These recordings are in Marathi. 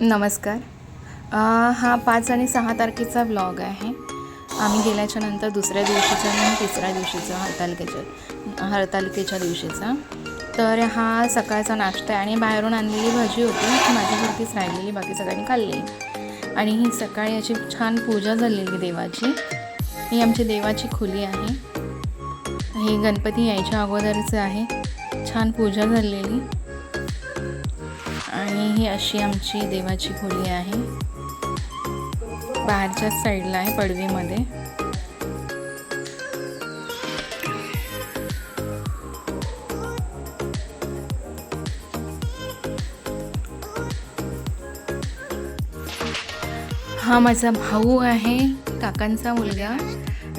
नमस्कार. हा पाच आणि सहा तारखेचा ब्लॉग आहे. आम्ही गेल्याच्यानंतर दुसऱ्या दिवशीचा आणि तिसऱ्या दिवशीचा हरतालिकेच्या हरतालिकेच्या दिवशीचा. तर हा सकाळचा नाश्ता आहे आणि बाहेरून आणलेली भाजी होती. ती माझ्यासारखीच राहिलेली बाकी सगळ्यांनी खाल्ली आणि ही सकाळी अशी छान पूजा झालेली देवाची. ही आमची देवाची खुली आहे. हे गणपती यायच्या अगोदरचं आहे. छान पूजा झालेली. आणि ही अशी आमची देवाची खोली आहे. बाहेरच्याच साईडला आहे पडवीमध्ये. हा माझा भाऊ आहे काकांचा मुलगा.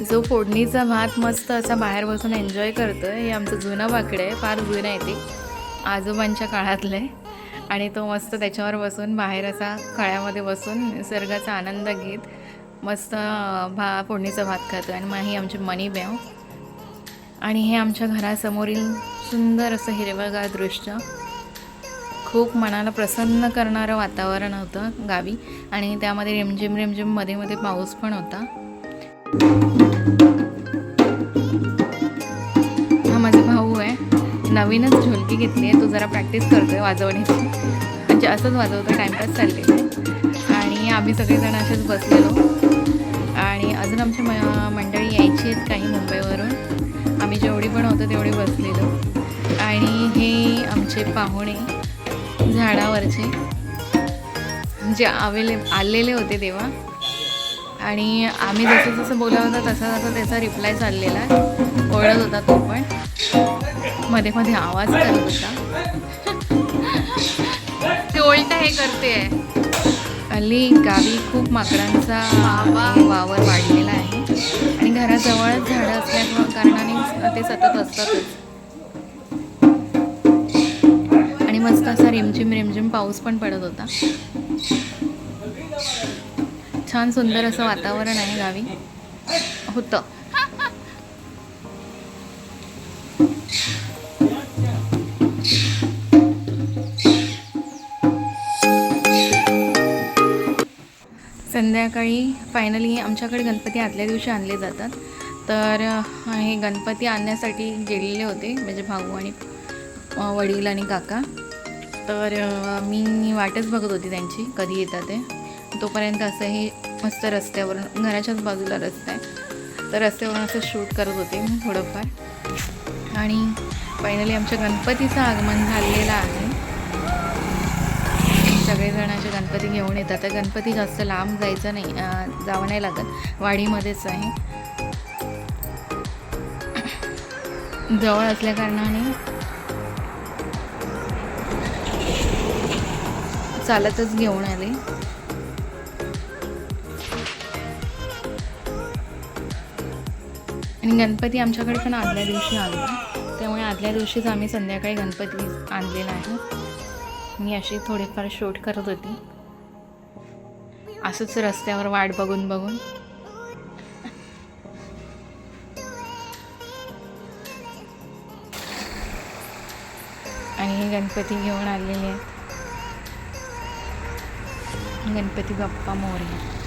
जो फोडणीचा भात मस्त असा बाहेर बसून एन्जॉय करतो हे आमचं जुनं बाकडं आहे फार जुनं आहे ते. आजोबांच्या काळातलं आहे. आणि तो मस्त त्याच्यावर बसून बाहेर असा खळ्यामध्ये बसून निसर्गाचा आनंद घेत मस्त भा फोडणीचा भात खातो आणि मग ही आमची मनी बॅव. आणि हे आमच्या घरासमोरील सुंदर असं हिरवंगार दृश्य. खूप मनाला प्रसन्न करणारं वातावरण होतं गावी. आणि त्यामध्ये रिमझिम रिमझिममध्ये मध्ये पाऊस पण होता. नवीनच झुलकी घेतली आहे. तो जरा प्रॅक्टिस करतोय वाजवण्याची. म्हणजे असंच वाजवतो टाईमपास चालले आहे. आणि आम्ही सगळेजण असेच बसलेलो. आणि अजून आमची म मंडळी यायची आहेत काही मुंबईवरून. आम्ही जेवढी पण होतो तेवढी बसलेलो. आणि हे आमचे पाहुणे झाडावरचे. जे आवेले आलेले होते तेव्हा. आणि आम्ही जसं जसं बोलत होता तसा तसा त्याचा रिप्लाय चाललेला. ओळख होता तो पण. मध्ये मध्ये आवाज करत होता. ते उलट हे करते. हल्ली गावी खूप माकडांचा हे वावर वाढलेला आहे. आणि घराजवळच झाडं असल्या कारणाने ते सतत असतातच. आणि मस्त असा रिमझिम रिमझिम पाऊस पण पडत होता. छान सुंदर असं वातावरण आहे गावी. होतं. संध्याकाळी फायनली आमच्याकडे गणपती आदल्या दिवशी आणले जातात. तर हे गणपती आणण्यासाठी गेलेले होते म्हणजे भाऊ आणि वडील आणि काका. तर मी वाटच बघत होती त्यांची कधी येतात ते. तोपर्यंत असं हे मस्त रस्त्यावरून घराच्याच बाजूला रस्ता आहे. तर रस्त्यावरून असं शूट करत होते मी थोडंफार. आणि फायनली आमच्या गणपतीचं आगमन झालेलं आहे. सगळेजण गणपती घेऊन येतात. तर गणपती जास्त लांब जायचं नाही जावं नाही लागत. वाडीमध्येच आहे. जवळ असल्या कारणाने चालतच घेऊन आले. आणि गणपती आमच्याकडे पण आदल्या दिवशी आला त्यामुळे आदल्या दिवशीच आम्ही संध्याकाळी गणपती आणलेला आहे. मी अशी थोडेफार शूट करत होती. असंच रस्त्यावर वाट बघून बघून. आणि हे गणपती घेऊन आलेले आहेत गणपती बाप्पा मोरे.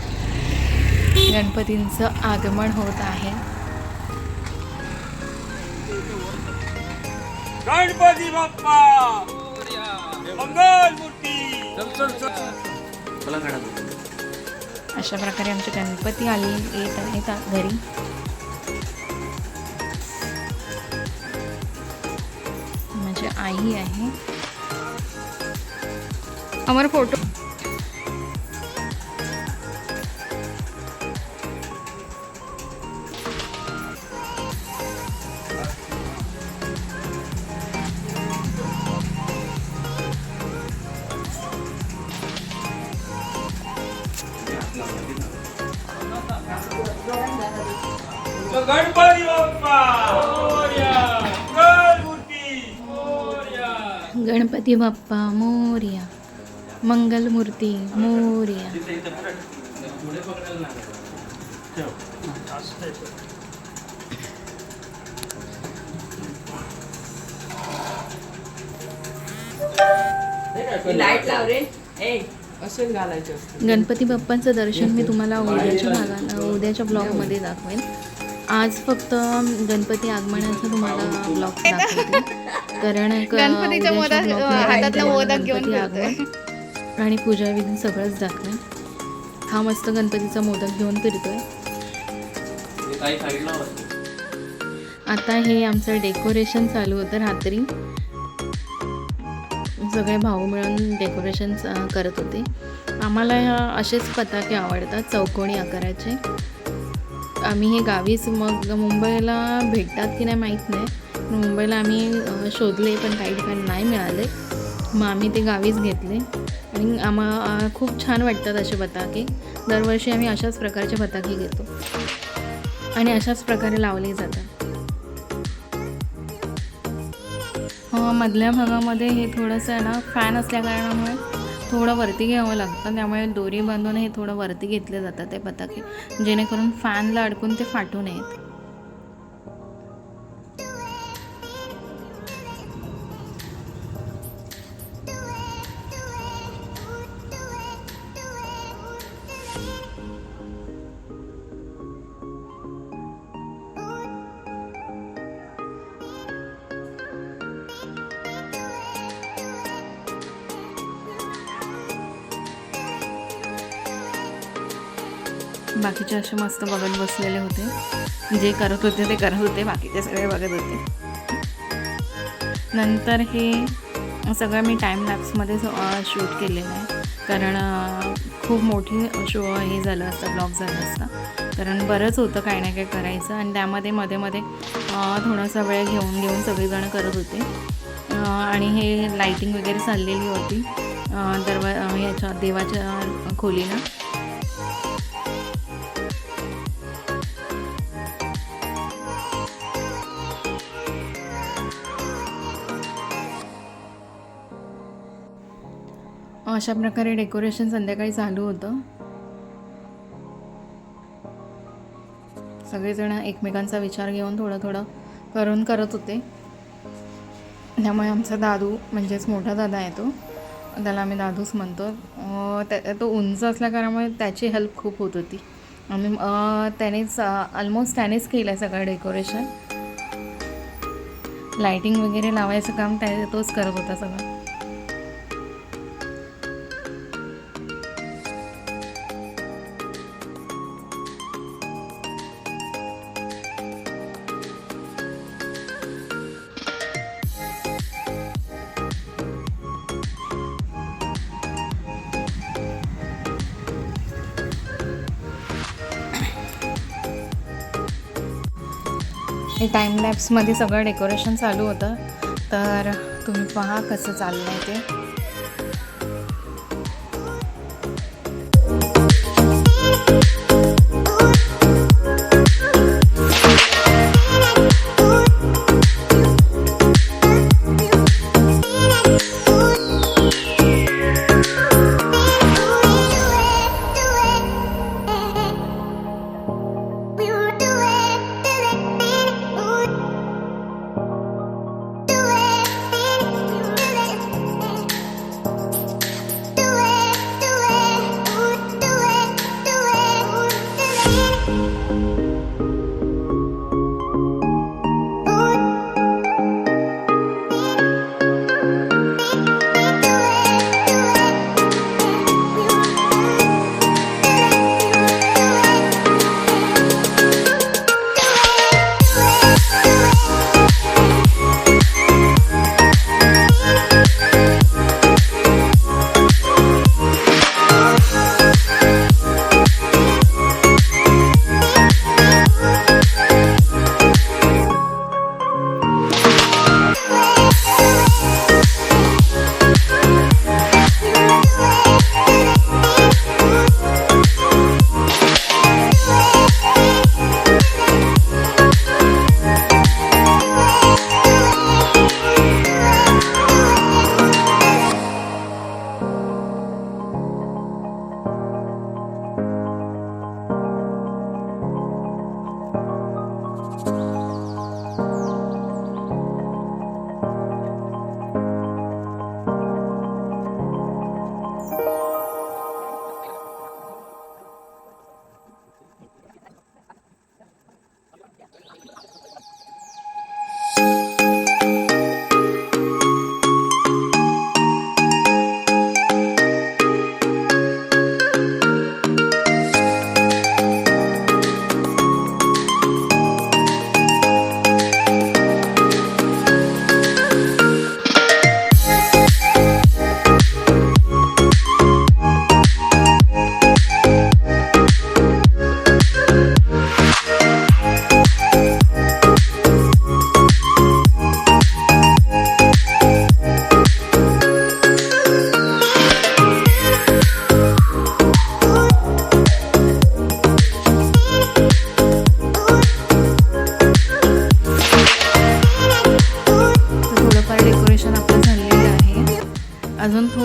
गणपतींचं आगमन होत आहे. गणपती बाप्पा! मंगल मूर्ती. अशा प्रकारे आमचे गणपती आले येत आहेत घरी. म्हणजे आई आहे. अमर फोटो. गणपती बाप्पा! गणपती बाप्पा मोर्या! मंगलमूर्ती मोर्या! लाइट लाव रे. ए घालायचे गणपती बाप्पांचं दर्शन मी तुम्हाला उद्याच्या भागात उद्याच्या ब्लॉगमध्ये दाखवेन. आज फक्त गणपती आगमनाचा तुम्हाला ब्लॉग कारण गणपतीच्या मोदक- हातातलं घेऊन. आगमन आणि पूजाविधी सगळंच दाखवेन. हा मस्त गणपतीचा मोदक घेऊन फिरतोय. आता हे आमचं डेकोरेशन चालू होतं रात्री. सगळे भाऊ मिळून डेकोरेशन करत होते. आम्हाला ह्या असेच पताके आवडतात चौकोनी आकाराचे. आम्ही हे गावीच मग मुंबईला भेटतात की नाही माहीत नाही. मुंबईला आम्ही शोधले पण काही ठिकाणी नाही मिळाले. मग आम्ही ते गावीच घेतले. आणि आम्हा खूप छान वाटतात असे पताके दरवर्षी आम्ही अशाच प्रकारचे पताके घेतो. आणि अशाच प्रकारे लावले जातात. हो, मधल्या भागामध्ये हे थोडंसं आहे ना फॅन असल्या कारणामुळे थोडं वरती घ्यावं लागतं त्यामुळे दोरी बांधून हे थोडं वरती घेतले जातात ते पताके. जेणेकरून फॅनला अडकून ते फाटू नयेत. बाकीचे असे मस्त बघत बसलेले होते. जे करत होते ते करत होते बाकीचे सगळे बघत होते. नंतर हे सगळं मी टाईम लॅप्समध्ये शूट केलेलं आहे. कारण खूप मोठी शो हे झालं असतं ब्लॉग झालं असतं. कारण बरंच होतं काही ना काही करायचं आणि त्यामध्ये मध्ये मध्ये थोडासा वेळ घेऊन घेऊन सगळेजण करत होते. आणि हे लाईटिंग वगैरे चाललेली होती दरवा याच्या देवाच्या खोलीला. अशा प्रकारे डेकोरेशन संध्याकाळी चालू होतं. सगळेजण एकमेकांचा विचार घेऊन थोडं थोडं करून करत होते. त्यामुळे आमचा दादू म्हणजेच मोठा दादा आहे तो. त्याला आम्ही दादूच म्हणतो. त्या तो उंच असल्याकारणामुळे त्याची हेल्प खूप होत होती. आम्ही त्यानेच ऑलमोस्ट त्यानेच केलं आहे सगळं डेकोरेशन लाईटिंग वगैरे लावायचं काम त्या तोच करत होता सगळं. हे टाईम लॅप्समध्ये सगळं डेकोरेशन चालू होतं तर तुम्ही पहा कसं चाललं आहे ते Thank you.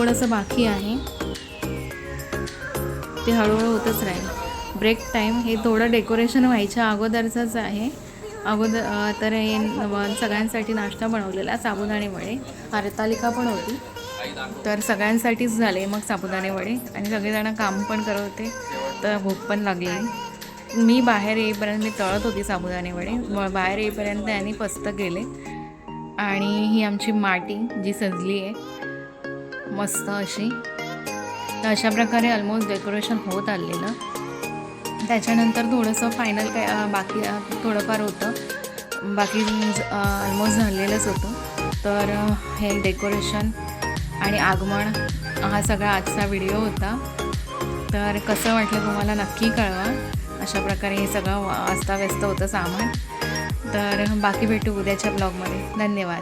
थोडंसं बाकी आहे. ते हळूहळू होतच राहील. ब्रेक टाईम हे थोडं डेकोरेशन व्हायच्या अगोदरचंच आहे. अगोदर तर हे सगळ्यांसाठी नाश्ता बनवलेला साबुदाणे वडे हरतालिका पण होती. तर सगळ्यांसाठीच झाले मग साबुदाणे वडे आणि सगळेजण काम पण करत होते. तर भूक पण लागली. मी बाहेर येईपर्यंत मी तळत होती साबुदाणे वडे बाहेर येईपर्यंत यांनी पस्त गेले आणि ही आमची माटी जी सजली आहे मस्त अशी. तर अशा प्रकारे ऑलमोस्ट डेकोरेशन होत आलेलं. त्याच्यानंतर थोडंसं फायनल काय बाकी थोडंफार होतं. बाकी ऑलमोस्ट झालेलंच होतं. तर हे डेकोरेशन आणि आगमन हा सगळा आजचा व्हिडिओ होता. तर कसं वाटलं तुम्हाला नक्की कळवा. अशा प्रकारे हे सगळं वा- अस्ताव्यस्त होतं सामान. तर बाकी भेटू उद्याच्या ब्लॉगमध्ये धन्यवाद.